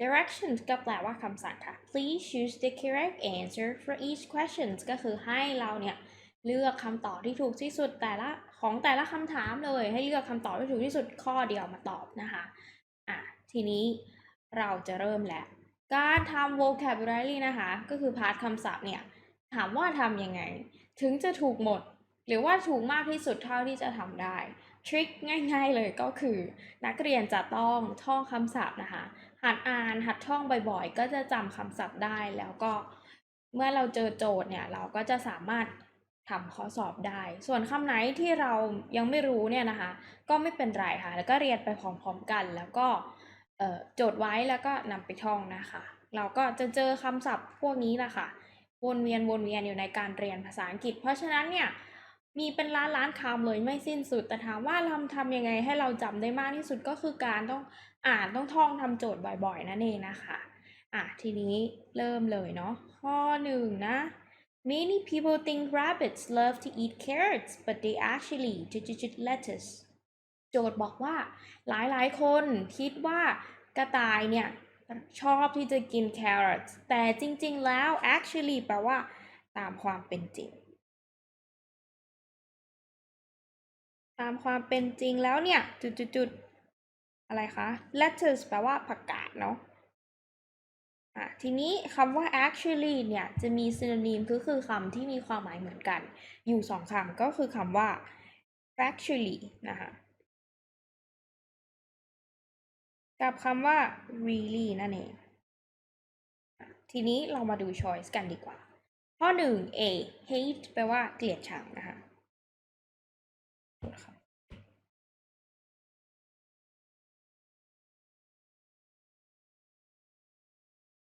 directions ก็แปลว่าคำสั่งค่ะ please choose the correct answer for each question ก็คือให้เราเนี่ยเลือกคำตอบที่ถูกที่สุดแต่ละของแต่ละคำถามเลย ให้เลือกคำตอบที่ถูกที่สุดข้อเดียวมาตอบนะคะอะทีนี้เราจะเริ่มแล้ว การทำ vocabulary นะคะ ก็คือพาร์ทคำศัพท์เนี่ย ถามว่าทำยังไง ถึงจะถูกหมด หรือว่าถูกมากที่สุดเท่าที่จะทำได้ ทริคง่ายๆเลยก็คือ นักเรียนจะต้องท่องคำศัพท์นะคะ หัดอ่านหัดท่องบ่อยๆ ก็จะจำคำศัพท์ได้แล้วก็เมื่อเราเจอโจทย์เนี่ย เราก็จะสามารถทำข้อสอบได้ ส่วนคำไหนที่เรายังไม่รู้เนี่ยนะคะ ก็ไม่เป็นไรค่ะ แล้วก็เรียนไปพร้อมๆกัน แล้วก็โจทย์ไว้แล้วก็นำไปท่องนะคะ เราก็จะเจอคำศัพท์พวกนี้แหละค่ะ วนเวียนวนเวียนอยู่ในการเรียนภาษาอังกฤษ เพราะฉะนั้นเนี่ย มีเป็นล้านล้านคำเลยไม่สิ้นสุด แต่ถามว่าเราทำยังไงให้เราจำได้มากที่สุดก็คือการต้องอ่านต้องท่องทำโจทย์บ่อยๆนั่นเองนะคะอะทีนี้เริ่มเลยเนาะข้อหนึ่งนะ Many people think rabbits love to eat carrots but they actually eat lettuce โจทย์บอกว่าหลายๆ คนคิดว่ากระต่ายเนี่ยชอบที่จะกิน carrots แต่จริงๆแล้ว actually แปลว่าตามความเป็นจริง ตามความเป็นจริงแล้วเนี่ย จุดๆๆอะไรคะ lettuce แปลว่าผักกาดเนาะอะทีนี้คำว่า actually เนี่ย จะมี synonym ก็คือคำที่มีความหมายเหมือนกัน อยู่สองคำก็คือคำว่า factually นะคะกับคำว่า really นั่นเอง ทีนี้เรามาดู choice กันดีกว่า ข้อหนึ่ง A hate แปลว่าเกลียดชังนะคะ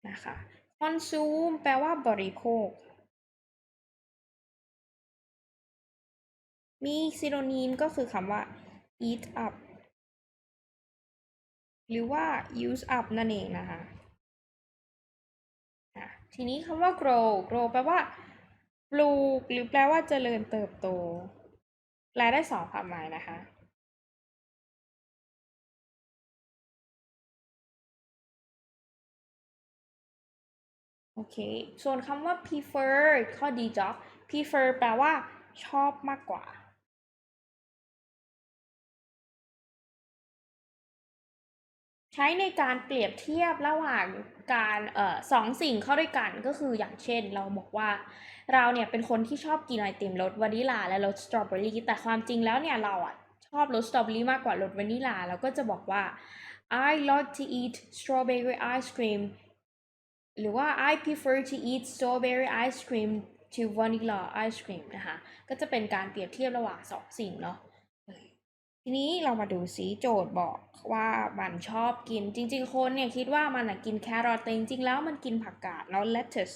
นะคะ consume แปลว่าบริโภค มี synonym ก็คือคำว่า eat up หรือว่า use up นั่นเองนะคะทีนี้คำว่า grow grow แปลว่า ปลูก หรือแปลว่าเจริญเติบโต แปลได้สองความหมายนะคะโอเค ส่วนคำว่า prefer ข้อดีจ็อ prefer แปลว่าชอบมากกว่า ใช้ในการเปรียบเทียบระหว่างการเอ่อสองสิ่งเข้าด้วยกันก็คืออย่างเช่น เราบอกว่าเราเนี่ยเป็นคนที่ชอบกินไอติมรสวานิลาและรสสตรอเบอรี่แต่ความจริงแล้วเนี่ยเราอะชอบรสสตรอเบอรี่มากกว่ารสวานิลาเราก็จะบอกว่า I like to eat strawberry ice cream หรือว่า I prefer to eat strawberry ice cream to vanilla ice cream นะคะก็จะเป็นการเปรียบเทียบระหว่างสองสิ่งเนาะ ทีนี้เรามาดูสิโจทย์บอกว่ามันชอบกินจริง ๆ คนเนี่ยคิดว่ามันกินแครอทแต่จริงๆแล้วมันกินผักกาดเนาะ lettuce